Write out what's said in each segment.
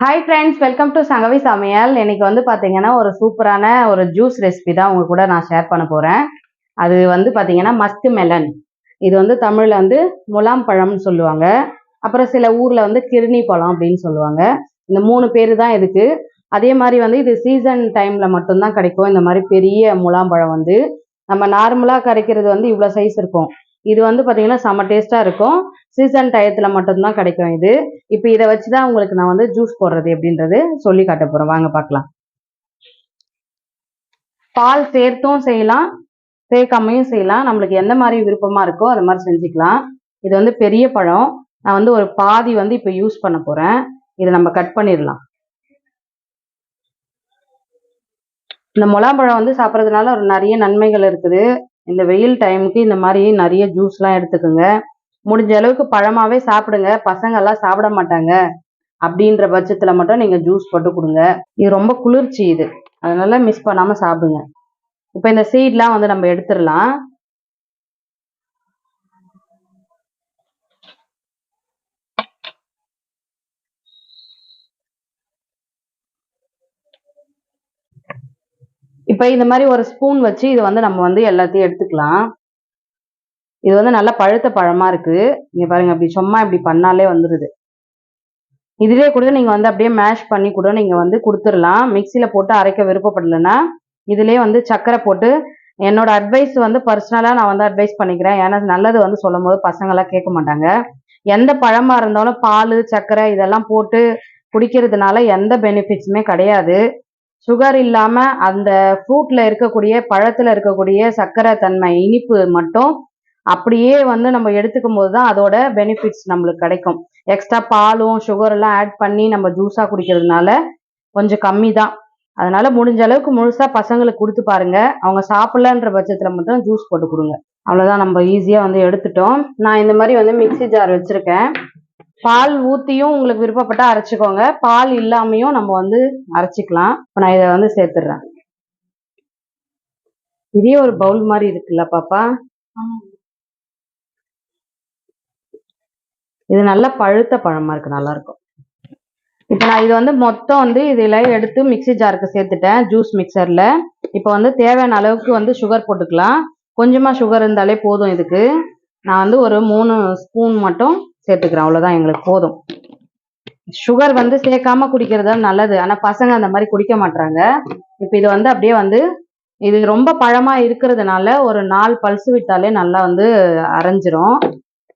Hi friends welcome to Sangavi சமையல் இன்னைக்கு வந்து பார்த்தீங்கன்னா ஒரு சூப்பரான ஒரு ஜூஸ் ரெசிபி தான் உங்க கூட நான் ஷேர் பண்ண போகிறேன் அது வந்து பார்த்தீங்கன்னா மஸ்க் மெலன் இது வந்து தமிழில் வந்து முலாம் பழம்னு சொல்லுவாங்க. அப்புறம் சில ஊரில் வந்து கிருணி பழம் அப்படின்னு சொல்லுவாங்க. இந்த மூணு பேர் தான் இதுக்கு. அதே மாதிரி வந்து இது சீசன் டைமில் மட்டும்தான் கிடைக்கும். இந்த மாதிரி பெரிய முலாம் பழம் வந்து. நம்ம நார்மலாக கிடைக்கிறது வந்து இவ்வளோ சைஸ் இருக்கும். இது வந்து பார்த்தீங்கன்னா செம்ம டேஸ்ட்டாக இருக்கும். சீசன் டயத்தில் மட்டும்தான் கிடைக்கும் இது. இப்போ இதை வச்சு தான் உங்களுக்கு நான் வந்து ஜூஸ் போடுறது எப்படின்றது சொல்லி காட்ட போகிறேன் வாங்க பார்க்கலாம். பால் சேர்த்தும் செய்யலாம். சேர்க்காமையும் செய்யலாம். நம்மளுக்கு எந்த மாதிரி விருப்பமாக இருக்கோ அது மாதிரி செஞ்சுக்கலாம். இது வந்து பெரிய பழம். நான் வந்து ஒரு பாதி வந்து இப்போ யூஸ் பண்ண போகிறேன் இதை நம்ம கட் பண்ணிடலாம். இந்த முலாம்பழம் வந்து சாப்பிட்றதுனால ஒரு நிறைய நன்மைகள் இருக்குது. இந்த வெயில் டைமுக்கு இந்த மாதிரி நிறைய ஜூஸ்லாம் எடுத்துக்கோங்க. முடிஞ்ச அளவுக்கு பழமாவே சாப்பிடுங்க. பசங்கள்லாம் சாப்பிட மாட்டாங்க. அப்படின்ற பட்சத்துல மட்டும் நீங்க ஜூஸ் போட்டு கொடுங்க. இது ரொம்ப குளிர்ச்சி இது. அதனால மிஸ் பண்ணாம சாப்பிடுங்க. இப்போ இந்த சீட்லாம் வந்து நம்ம எடுத்துடலாம். இப்போ இந்த மாதிரி ஒரு ஸ்பூன் வச்சு இது வந்து நம்ம வந்து எல்லாத்தையும் எடுத்துக்கலாம். இது வந்து நல்லா பழுத்த பழமாக இருக்குது இங்கே பாருங்கள் அப்படி சும்மா இப்படி பண்ணாலே வந்துடுது இதிலே கூட நீங்கள் வந்து அப்படியே மேஷ் பண்ணி கூட நீங்கள் வந்து கொடுத்துடலாம். மிக்சியில் போட்டு அரைக்க விருப்பப்படலைன்னா இதிலே வந்து சர்க்கரை போட்டு என்னோட அட்வைஸ் வந்து பர்சனலாக நான் வந்து அட்வைஸ் பண்ணிக்கிறேன். ஏன்னா நல்லது வந்து சொல்லும் போது பசங்களாம் கேட்க மாட்டாங்க. எந்த பழமாக இருந்தாலும் பால் சர்க்கரை இதெல்லாம் போட்டு குடிக்கிறதுனால எந்த பெனிஃபிட்ஸுமே கிடையாது. சுகர் இல்லாமல் அந்த ஃப்ரூட்டில் இருக்கக்கூடிய பழத்தில் இருக்கக்கூடிய சர்க்கரை தன்மை இனிப்பு மட்டும் அப்படியே வந்து நம்ம எடுத்துக்கும் போது தான் அதோட பெனிஃபிட்ஸ் நம்மளுக்கு கிடைக்கும். எக்ஸ்ட்ரா பாலும் சுகரெல்லாம் ஆட் பண்ணி நம்ம ஜூஸாக குடிக்கிறதுனால கொஞ்சம் கம்மி தான் அதனால முடிஞ்ச அளவுக்கு முழுசாக பசங்களுக்கு கொடுத்து பாருங்க. அவங்க சாப்பிடலன்ற பட்சத்தில் மட்டும் ஜூஸ் போட்டு கொடுங்க. அவ்வளோதான் நம்ம ஈஸியாக வந்து எடுத்துட்டோம். நான் இந்த மாதிரி வந்து மிக்ஸி ஜார் வச்சுருக்கேன். பால் ஊத்தியும் உங்களுக்கு விருப்பப்பட்டா அரைச்சிக்கோங்க. பால் இல்லாமையும் நம்ம வந்து அரைச்சிக்கலாம். இப்போ நான் இதை வந்து சேர்த்துடுறேன். இதே ஒரு பவுல் மாதிரி இருக்குல்ல பாப்பா? இது நல்லா பழுத்த பழமா இருக்கு நல்லா இருக்கும் இப்போ நான் இது வந்து மொத்தம் வந்து இதில் எடுத்து மிக்ஸி ஜாருக்கு சேர்த்துட்டேன் ஜூஸ் மிக்சரில் இப்போ வந்து தேவையான அளவுக்கு வந்து சுகர் போட்டுக்கலாம். கொஞ்சமாக சுகர் இருந்தாலே போதும் இதுக்கு. நான் வந்து ஒரு மூணு ஸ்பூன் மட்டும் சேர்த்துக்கிறோம் அவ்வளோதான் எங்களுக்கு போதும். சுகர் வந்து சேர்க்காம குடிக்கிறது நல்லது. ஆனால் பசங்க அந்த மாதிரி குடிக்க மாட்டாங்க இப்போ இது வந்து அப்படியே வந்து இது ரொம்ப பழமாக இருக்கிறதுனால ஒரு நாலு பல்ஸ் விட்டாலே நல்லா வந்து அரைஞ்சிரும்.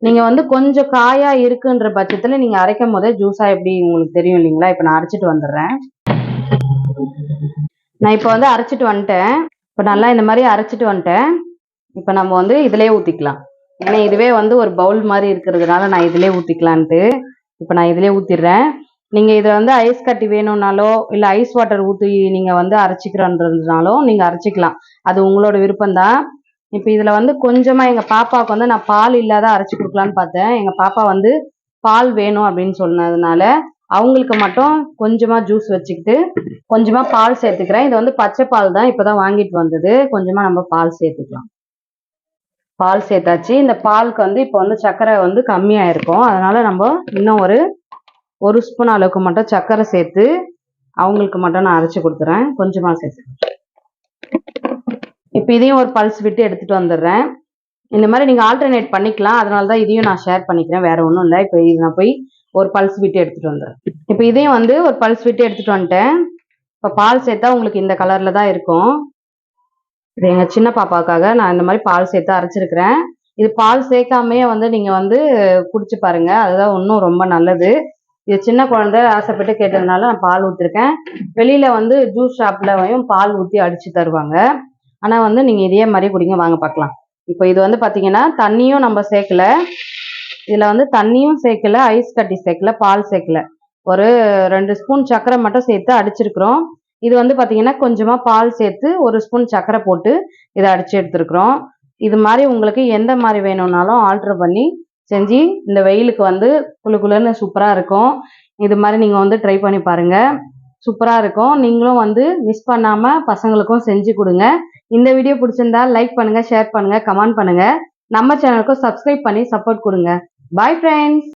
நீங்கள் வந்து கொஞ்சம் காயாக இருக்குன்ற பட்சத்தில் நீங்கள் அரைக்கும் போதே ஜூஸாக எப்படி உங்களுக்கு தெரியும் இல்லைங்களா? இப்போ நான் அரைச்சிட்டு வந்துடுறேன். நான் இப்போ வந்து அரைச்சிட்டு வந்துட்டேன். இப்போ நல்லா இந்த மாதிரி அரைச்சிட்டு வந்துட்டேன். இப்போ நம்ம வந்து இதிலே ஊற்றிக்கலாம் ஏன்னா இதுவே வந்து ஒரு பவுல் மாதிரி இருக்கிறதுனால நான் இதிலே ஊற்றிக்கலான்ட்டு இப்போ நான் இதிலே ஊற்றிடுறேன் நீங்கள் இதில் வந்து ஐஸ் கட்டி வேணும்னாலோ இல்லை ஐஸ் வாட்டர் ஊற்றி நீங்கள் வந்து அரைச்சிக்கிறோன்றதுனாலும் நீங்கள் அரைச்சிக்கலாம். அது உங்களோட விருப்பம்தான். இப்போ இதில் வந்து கொஞ்சமாக எங்கள் பாப்பாவுக்கு வந்து நான் பால் இல்லாத அரைச்சி கொடுக்கலான்னு பார்த்தேன். எங்கள் பாப்பா வந்து பால் வேணும் அப்படின்னு சொன்னதுனால அவங்களுக்கு மட்டும் கொஞ்சமாக ஜூஸ் வச்சுக்கிட்டு கொஞ்சமாக பால் சேர்த்துக்கிறேன். இது வந்து பச்சை பால் தான் இப்போ தான் வாங்கிட்டு வந்தது. கொஞ்சமாக நம்ம பால் சேர்த்துக்கலாம். பால் சேர்த்தாச்சு. இந்த பாலுக்கு வந்து இப்போ வந்து சர்க்கரை வந்து கம்மியாக இருக்கும் அதனால நம்ம இன்னும் ஒரு ஒரு ஸ்பூன் அளவுக்கு மட்டும் சர்க்கரை சேர்த்து அவங்களுக்கு மட்டும் நான் அரைச்சி கொடுத்துறேன். கொஞ்சமாக சேர்த்து. இப்போ இதையும் ஒரு பல்ஸ் விட்டு எடுத்துட்டு வந்துடுறேன். இந்த மாதிரி நீங்கள் ஆல்டர்னேட் பண்ணிக்கலாம். அதனால தான் இதையும் நான் ஷேர் பண்ணிக்கிறேன். வேற ஒன்றும் இல்லை. இப்போ இது நான் போய் ஒரு பல்ஸ் விட்டு எடுத்துட்டு வந்துடுறேன். இப்போ இதையும் வந்து ஒரு பல்ஸ் விட்டு எடுத்துட்டு வந்துட்டேன். இப்போ பால் சேர்த்தா உங்களுக்கு இந்த கலரில் தான் இருக்கும். இது எங்கள் சின்ன பாப்பாவுக்காக நான் இந்த மாதிரி பால் சேர்த்து அரைச்சிருக்கிறேன். இது பால் சேர்க்காமையே வந்து நீங்கள் வந்து குடிச்சு பாருங்க. அதுதான் இன்னும் ரொம்ப நல்லது. இது சின்ன குழந்தை ஆசைப்பட்டு கேட்டதுனால நான் பால் ஊற்றிருக்கேன் வெளியில் வந்து ஜூஸ் ஷாப்லையும் பால் ஊற்றி அடித்து தருவாங்க. ஆனால் வந்து நீங்கள் இதே மாதிரி குடிங்க வாங்க பார்க்கலாம் இப்போ இது வந்து பார்த்தீங்கன்னா தண்ணியும் நம்ம சேர்க்கல. இதில் வந்து தண்ணியும் சேர்க்கல ஐஸ் கட்டி சேர்க்கல பால் சேர்க்கல. ஒரு ரெண்டு ஸ்பூன் சர்க்கரை மட்டும் சேர்த்து அடிச்சிருக்கிறோம். இது வந்து பார்த்தீங்கன்னா கொஞ்சமாக பால் சேர்த்து ஒரு ஸ்பூன் சர்க்கரை போட்டு இதை அடித்து எடுத்துருக்குறோம். இது மாதிரி உங்களுக்கு எந்த மாதிரி வேணும்னாலும் ஆல்ட்ரு பண்ணி செஞ்சு இந்த வெயிலுக்கு வந்து குழு குளுன்னு சூப்பராக இருக்கும். இது மாதிரி நீங்கள் வந்து ட்ரை பண்ணி பாருங்கள் சூப்பராக இருக்கும். நீங்களும் வந்து மிஸ் பண்ணாமல் பசங்களுக்கும் செஞ்சு கொடுங்க. இந்த வீடியோ பிடிச்சிருந்தா லைக் பண்ணுங்கள் ஷேர் பண்ணுங்கள் கமெண்ட் பண்ணுங்கள் நம்ம சேனலுக்கும் சப்ஸ்கிரைப் பண்ணி சப்போர்ட் கொடுங்க. Bye friends